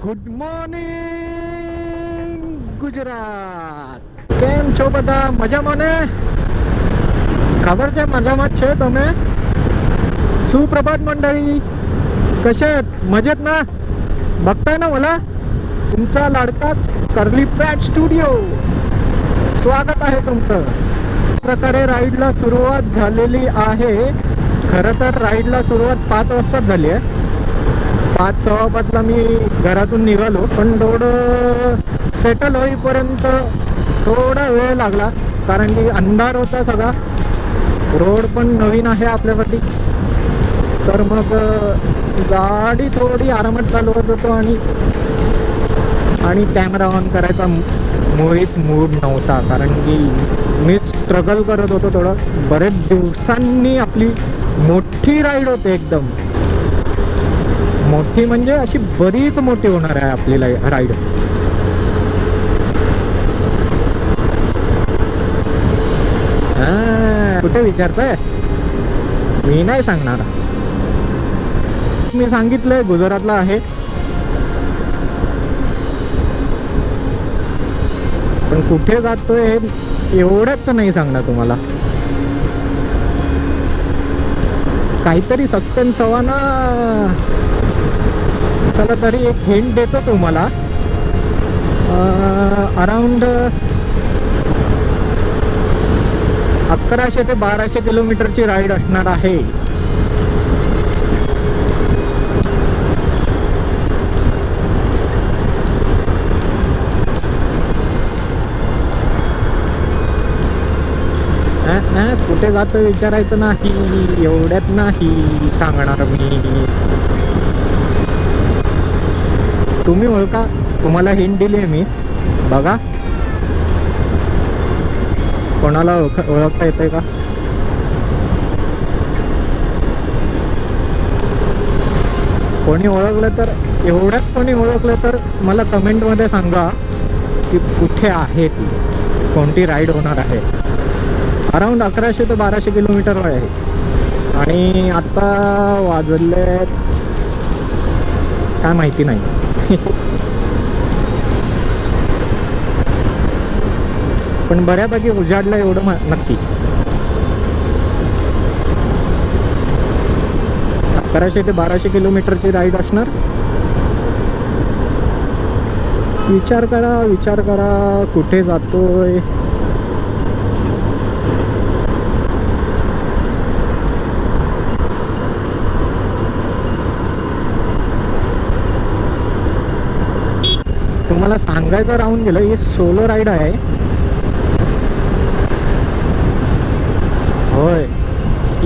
Good morning Gujarat કેમ છો બધા મજામાં ને ખબર છે મજામાં જ છે તમે सुप्रभात मंडळी कसे आहेत मजेत ना बघताय ना मला तुमचा लाडका कर्ली प्रॅट स्टुडिओ स्वागत आहे तुमचं प्रकारे राईडला सुरुवात झालेली आहे खरं तर राईडला सुरुवात पाच वाजताच झाली आहे पाच सव्वा पाचला मी घरातून निघालो पण थोडं सेटल होईपर्यंत थोडा वेळ लागला कारण की अंधार होता सगळा. रोड पण नवीन आहे आपल्यासाठी. तर मग गाडी थोडी आरामात चालवत होतो आणि आणि कॅमेरा ऑन करायचा. मुळीच मूड नव्हता कारण की मी स्ट्रगल करत होतो थोडं. बरेच दिवसांनी आपली मोठी राईड होते एकदम. मोठी म्हणजे अशी बरीच मोठी होणार आहे आपली राईड. कुठे विचारतोय? मी नाही सांगणार. मी सांगितलंय गुजरातला आहे. पण कुठे जातोय हे एवढ्यात तर नाही सांगणार तुम्हाला. काहीतरी सस्पेन्स हवा ना. चला तरी एक हिंट देतो तुम्हाला. अराउंड अकराशे ते बाराशे किलोमीटरची राईड असणार आहे. कुठे जातो विचारायचं नाही एवढ्यात नाही सांगणार मी. तुम्ही ओळखा तुम्हाला हिंट दिली आहे मी. बघा. कोणाला ओळख ओळखता येतंय का? कोणी ओळखलं तर एवढ्यात कोणी ओळखलं तर मला कमेंटमध्ये सांगा की कुठे आहे ती. कोणती राईड होणार आहे. अराऊंड अकराशे ते बाराशे किलोमीटर आहे. आणि आत्ता वाजले काय माहिती नाही. पण बऱ्यापैकी उजाडलं एवढं नक्की. अकराशे ते बाराशे किलोमीटरची राईड असणार. विचार करा विचार करा कुठे जातोय? तुम्हाला सांगायचं राहून गेलं हे सोलो राईड आहे. होय.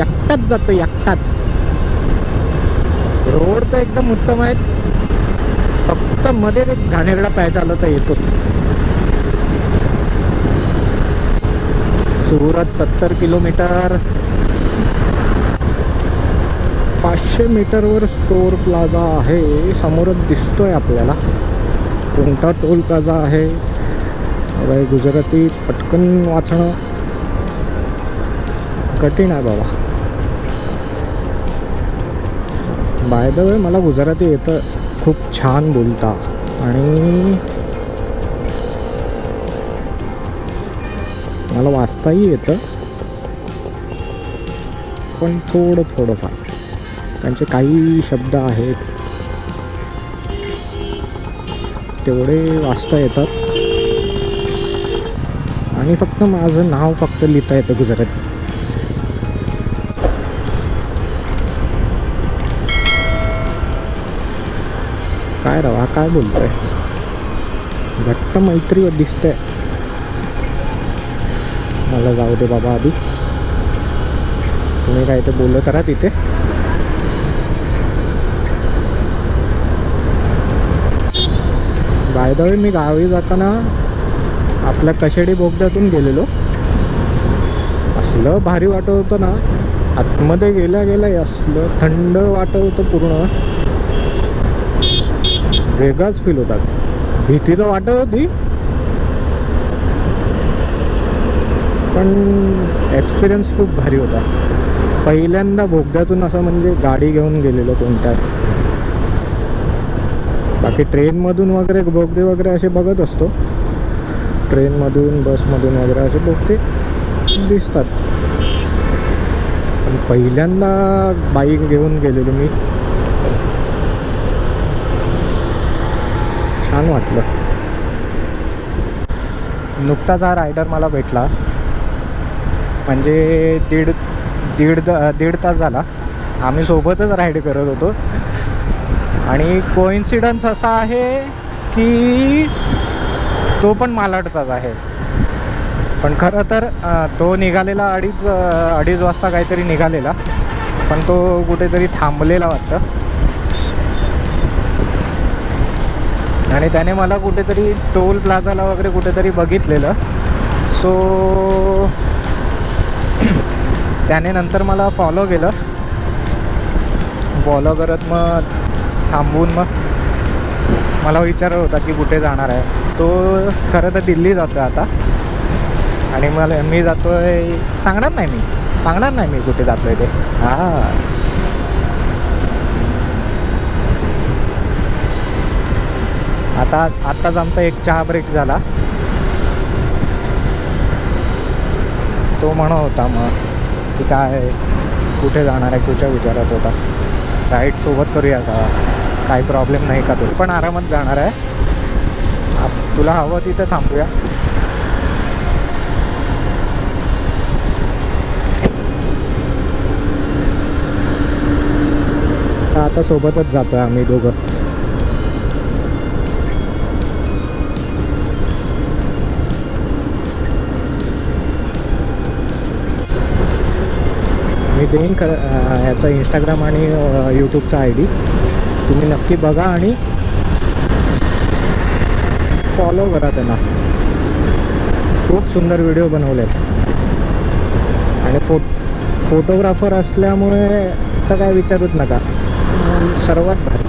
एकटाच जातो एकटाच. रोड तर एकदम उत्तम आहेत. फक्त मध्ये एक घाणेरडा प्यायचा आलं तर येतोच. सुरत सत्तर किलोमीटर. पाचशे मीटरवर स्टोर प्लाझा आहे. समोरच दिसतोय आपल्याला. कोणता टोल प्लाझा आहे? बाई गुजराती पटकन वाचणं. कठीण आहे बाबा. बाय द वे मला गुजराती येतं खूप छान बोलता. आणि मला वाचताही येतं. पण थोडं थोडंफार. त्यांचे काही शब्द आहेत. तेवढे वाचता येतात. आणि फक्त माझं नाव फक्त लिहिता येतं गुजराती. काय रवा काय बोलतोय? घट्ट मैत्री दिसतंय. मला जाऊ दे बाबा आधी. तुम्ही काय ते बोलत राहा तिथे. बाय मी गावी जाताना आपल्या कशेडी बोगद्यातून गेलेलो. असलं भारी वाटत होतं ना. आतमध्ये गेल्या गेल्या असलं थंड वाटत होतं पूर्ण. वेगळाच फील होता. भीती तर वाटत होती. पण एक्सपिरियन्स खूप भारी होता. पहिल्यांदा बोगद्यातून असं म्हणजे गाडी घेऊन गेलेलो कोणत्या बाकी ट्रेनमधून वगैरे बोगदे वगैरे असे बघत असतो. ट्रेनमधून बसमधून वगैरे असे बोगदे दिसतात. पण पहिल्यांदा बाईक घेऊन गेलेलो मी. छान वाटलं. नुकताच हा रायडर मला भेटला. म्हणजे दीड दीड दीड तास झाला. आम्ही सोबतच राईड करत होतो. आणि कोइन्सिडन्स असा आहे की तो पण मालाडचाच आहे. पण खरं तर तो निघालेला अडीच अडीच वाजता काहीतरी निघालेला. पण तो कुठेतरी थांबलेला वाटतं. आणि त्याने मला कुठेतरी टोल प्लाझाला वगैरे कुठेतरी बघितलेलं. सो त्याने नंतर मला फॉलो केलं. फॉलो करत मग थांबवून मग मला विचार होता की कुठे जाणार आहे. तो खरं तर दिल्ली जातो आहे आता. आणि मला मी जातो आहे सांगणार नाही मी. सांगणार नाही मी कुठे जातो आहे ते. हां. आता आत्ताच आमचा एक चहा ब्रेक झाला. तो म्हणत होता मग की काय कुठे जाणार आहे कुठे विचारत होता. राईड सोबत करूया का? काही प्रॉब्लेम नाही का तू? पण आरामात जाणार आहे. आप- तुला हवं तिथं थांबूया. तर आता सोबतच जातो आहे आम्ही दोघं. मी देईन ख याचा इंस्टाग्राम आणि यूट्यूबचा आय डी तुम्ही नक्की बघा आणि फॉलो करा त्यांना. खूप सुंदर व्हिडिओ बनवले आणि फो फोटोग्राफर असल्यामुळे तर काय विचारूच नका. सर्वात भारी.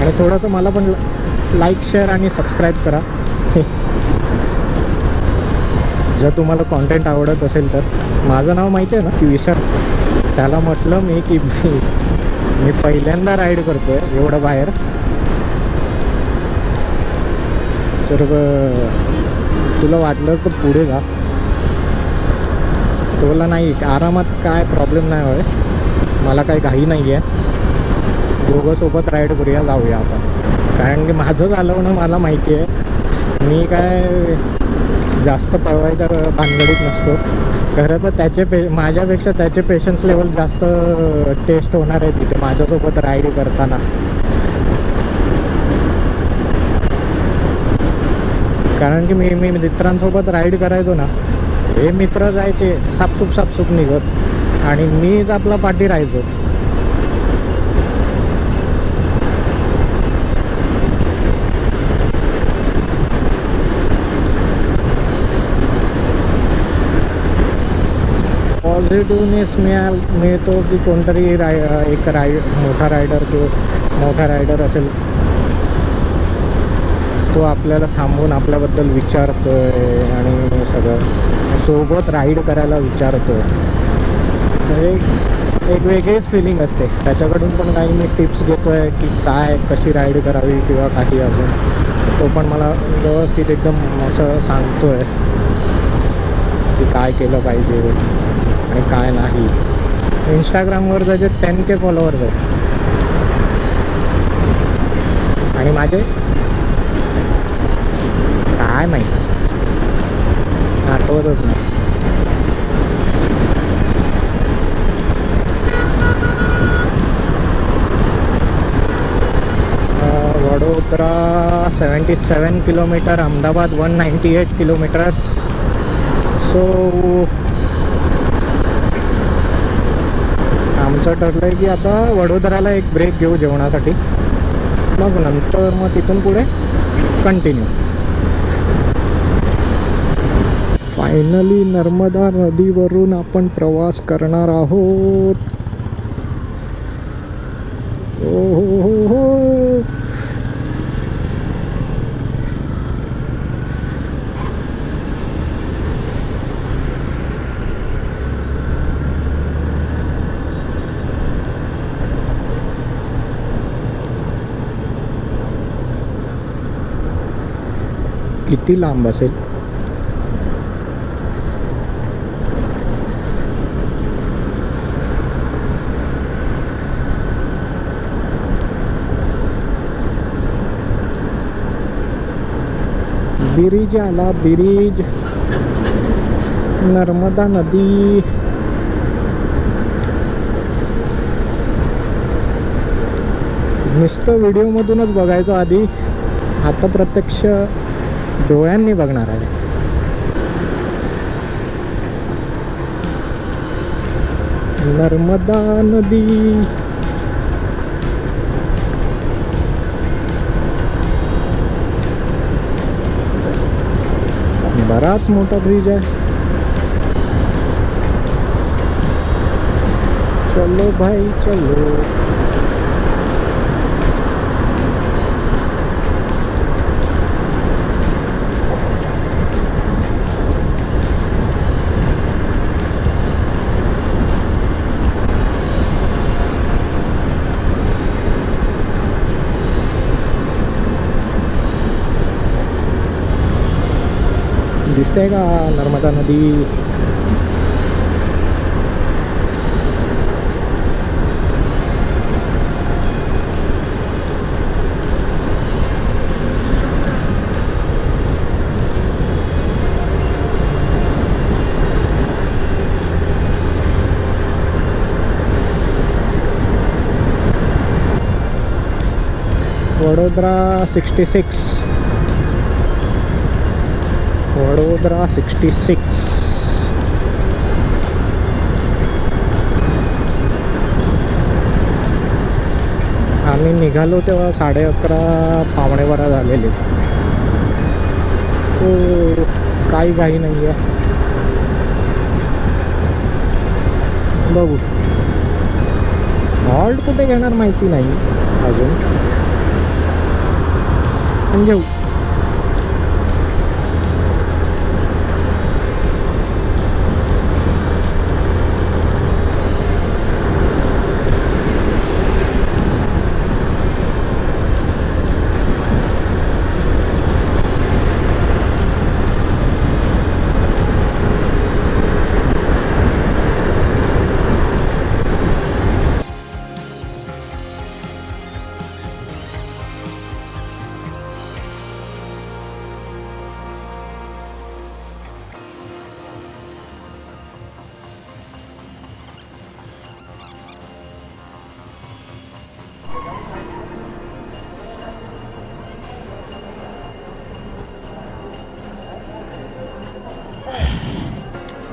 आणि थोडंसं मला पण लाईक शेअर आणि सबस्क्राईब करा. जर तुम्हाला कॉन्टेंट आवडत असेल तर. माझं नाव माहिती आहे ना की विसर त्याला म्हटलं मी की मी पहिल्यांदा राईड करतो आहे एवढं बाहेर. तर तुला वाटलं तर पुढे जा. तुला नाही आरामात काय प्रॉब्लेम नाही होय मला काही घाई नाही आहे दोघंसोबत राईड करूया जाऊया आपण. कारण की माझं झालं मला माहिती आहे. मी काय जास्त पळवायचा भानगडीत नसतो. खरं तर त्याचे पे माझ्यापेक्षा त्याचे पेशन्स लेवल जास्त टेस्ट होणार आहे तिथे माझ्यासोबत राईड करताना. कारण की मी मी मित्रांसोबत राईड करायचो ना हे मित्र जायचे सापसूप सापसूप निघत. आणि मीच आपला पाठी राहायचो. पॉझिटिव्हनेस मिळाल मिळतो की कोणतरी राय एक राय मोठा रायडर किंवा मोठा रायडर असेल तो आपल्याला थांबवून आपल्याबद्दल विचारतो आहे आणि सगळं. सोबत राईड करायला विचारतोय. म्हणजे एक वेगळीच फिलिंग असते. त्याच्याकडून पण काही मी टिप्स घेतो आहे की काय कशी राईड करावी किंवा काही अजून. तो पण मला व्यवस्थित एकदम असं सांगतो आहे की काय केलं पाहिजे. आणि काय नाही. इंस्टाग्रामवर त्याचे टेन के फॉलोअर्स आहेत आणि माझे? काय माहिती? आठवतच नाही. Vadodara seventy seven kilometre Ahmedabad one ninety eight kilometres so आमचं ठरलं आहे की आता वडोदराला एक ब्रेक घेऊ जेवणासाठी. मग नंतर मग तिथून पुढे कंटिन्यू फायनली नर्मदा नदीवरून आपण प्रवास करणार आहोत. ओ हो हो हो किती लांब असेल. बिरीज आला बिरीज. नर्मदा नदी. नुसतं व्हिडिओमधूनच बघायचो आधी. आता प्रत्यक्ष डोळ्यांनी बघणार आहे. नर्मदा नदी. बराच मोठा ब्रिज आहे. चलो भाई चलो. दिसते का नर्मदा नदी Vadodara sixty six Vadodara sixty six. आम्ही निघालो तेव्हा साडे अकरा पावणे बारा झालेले. सो काही घाई नाही आहे बघू. हॉल्ट कुठे घेणार माहिती नाही अजून. पण घेऊ.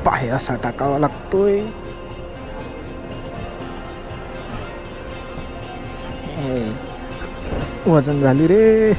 पाय असा टाकावा लागतोय. वजन झाली रे.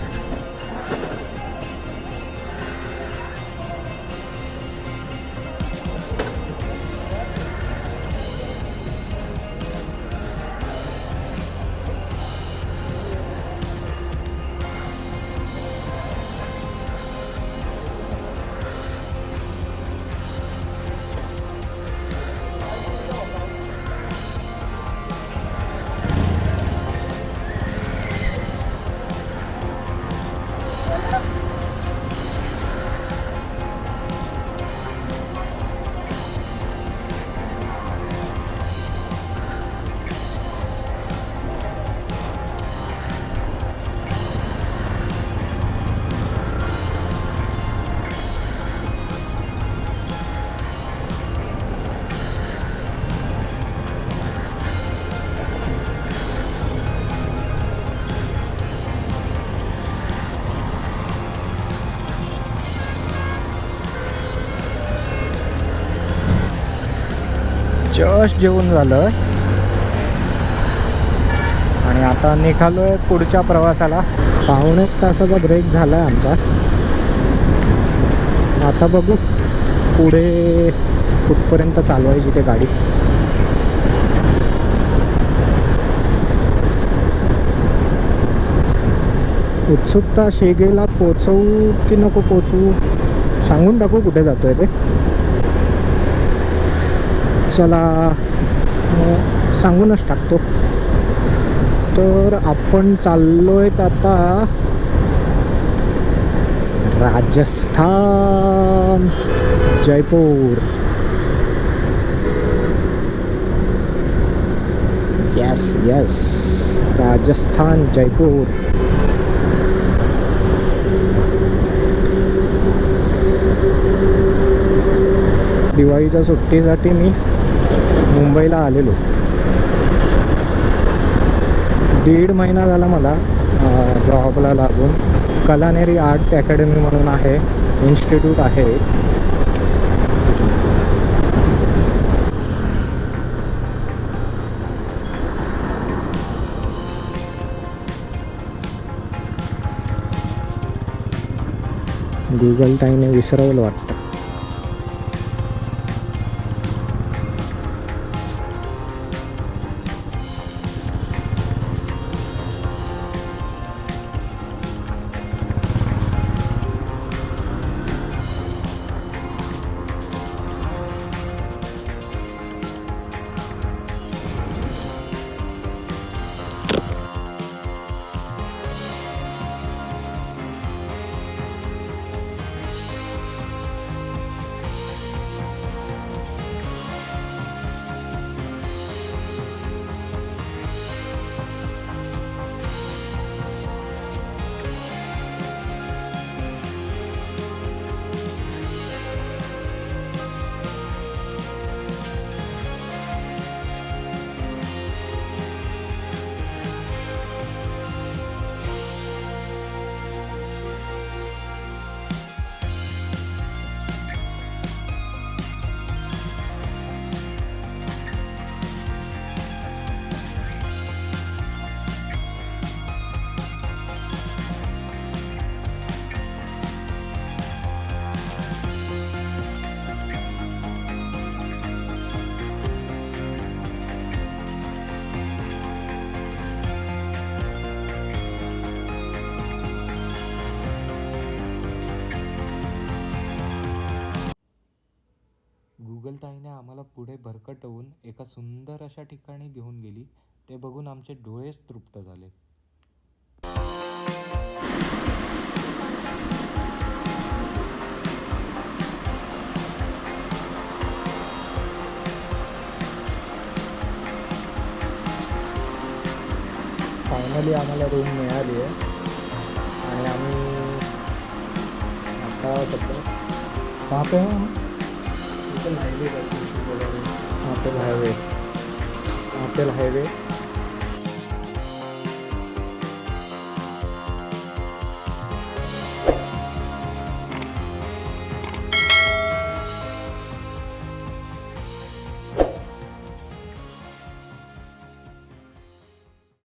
जस्ट जेवण झालं. आणि आता निघालोय पुढच्या प्रवासाला. पावणे एक तासाचा ब्रेक झाला आहे आमचा. आता बघू पुढे कुठपर्यंत चालवायची ते गाडी. उत्सुकता शेगेला पोचवू की नको पोचवू? सांगून टाकू कुठे जातोय ते. चला सांगूनच टाकतो. तर आपण चाललो आहेत आता Rajasthan Jaipur. Yes yes Rajasthan Jaipur. दिवाळीच्या सुट्टीसाठी मी मुंबईला आलेलो. दीड महिना झाला मला जॉबला लागून. कलानेरी आर्ट अकॅडमी म्हणून आहे इन्स्टिट्यूट आहे. गुगल टाईने विसरवलं वाटतं. गुगल ताईने आम्हाला पुढे भरकटवून एका सुंदर अशा ठिकाणी घेऊन गेली. ते बघून आमचे डोळेच तृप्त झाले. फायनली आम्हाला रूम मिळाली आहे. आणि आम्ही आता सध्या हॉटेल हायवे. Hotel highway.